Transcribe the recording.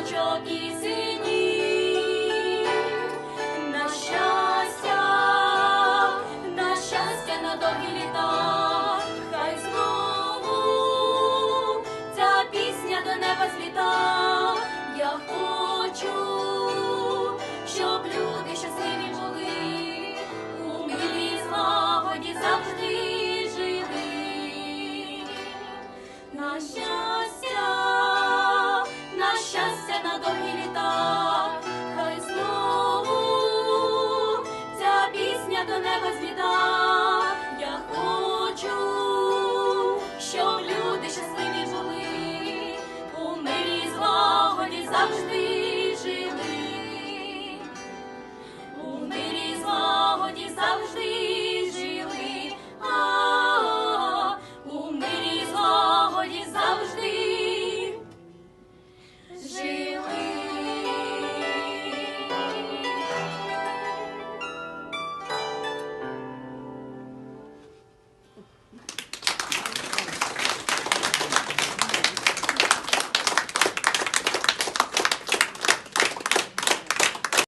дочок і синів, на щастя, на щастя, на довгі літа, хай знову ця пісня до неба зліта. Я хочу, щоб люди щасливі були, у милій злагоді завжди жили. На щастя.